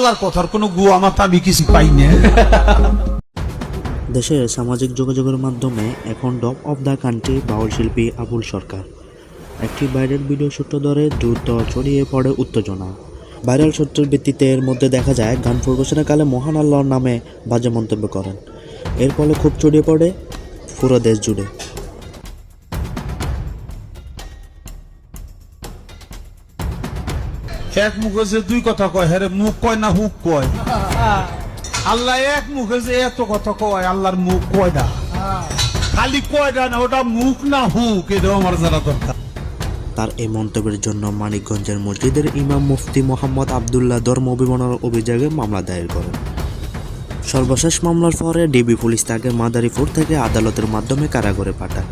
আল্লাহর কথার কোনো গুয়া মাথা আমি কিছু পাই না দেশের সামাজিক যোগাযোগের মাধ্যমে এখন dope of the country Baul শিল্পী আবুল সরকার। একটি ভাইরাল ভিডিও সূত্র ধরে দ্রুত ছড়িয়ে পড়ে উত্তেজনা। ভাইরাল সূত্রের ভিত্তিতে এর মধ্যে দেখা যায় গান পরিবেশনের কালে মহান আল্লাহর নামে বাজে মন্তব্য করেন। এর ফলে খুব ছড়িয়ে পড়ে পুরো দেশ জুড়ে। এক মুখে যে দুই কথা কয় হ্যাঁ মুখ কয় না হুক কয়? আল্লাহ এক মুখে যে এত কথা কয়, আল্লাহর মুখ কয়টা খালি কয়টা না, ওটা মুখ না হুক, এটাও আমার জানা দরকার। তার এই মন্তব্যের জন্য মানিকগঞ্জের মসজিদের ইমাম মুফতি মোহাম্মদ আবদুল্লাহ ধর্ম অভিমানের অভিযোগে মামলা দায়ের করেন। সর্বশেষ মামলার পরে ডিবি পুলিশ তাকে মাদারীপুর থেকে আদালতের মাধ্যমে কারাগারে পাঠায়।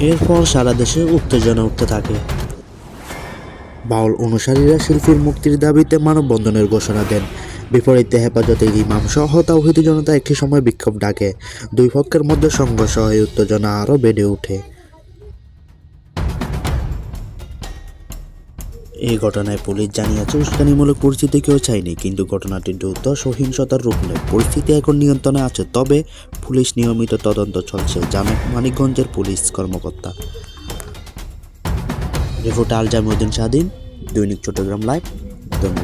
এরপর সারা দেশে উত্তেজনা উঠতে থাকে। বাউল অনুসারীরা শিল্পীর মুক্তির দাবিতে মানববন্ধনের ঘোষণা দেন। বিপরীতে হেফাজতের ইমাম সহ তাওহিদি জনতা একই সময় বিক্ষোভ ডাকে। দুই পক্ষের মধ্যে সংঘর্ষ হয়ে, উত্তেজনা আরও বেড়ে ওঠে। এই ঘটনায় পুলিশ জানিয়েছে, উস্কানিমূলক পরিস্থিতি কেউ চায়নি, কিন্তু ঘটনাটি দ্রুত সহিংসতার রূপ নেয়। পরিস্থিতি এখন নিয়ন্ত্রণে আছে, তবে পুলিশ নিয়মিত তদন্ত চলছে জানান মানিকগঞ্জের পুলিশ কর্মকর্তা। রিপোর্ট আল জামিউদ্দিন স্বাধীন দৈনিক চট্টগ্রাম লাইভ ধন্যবাদ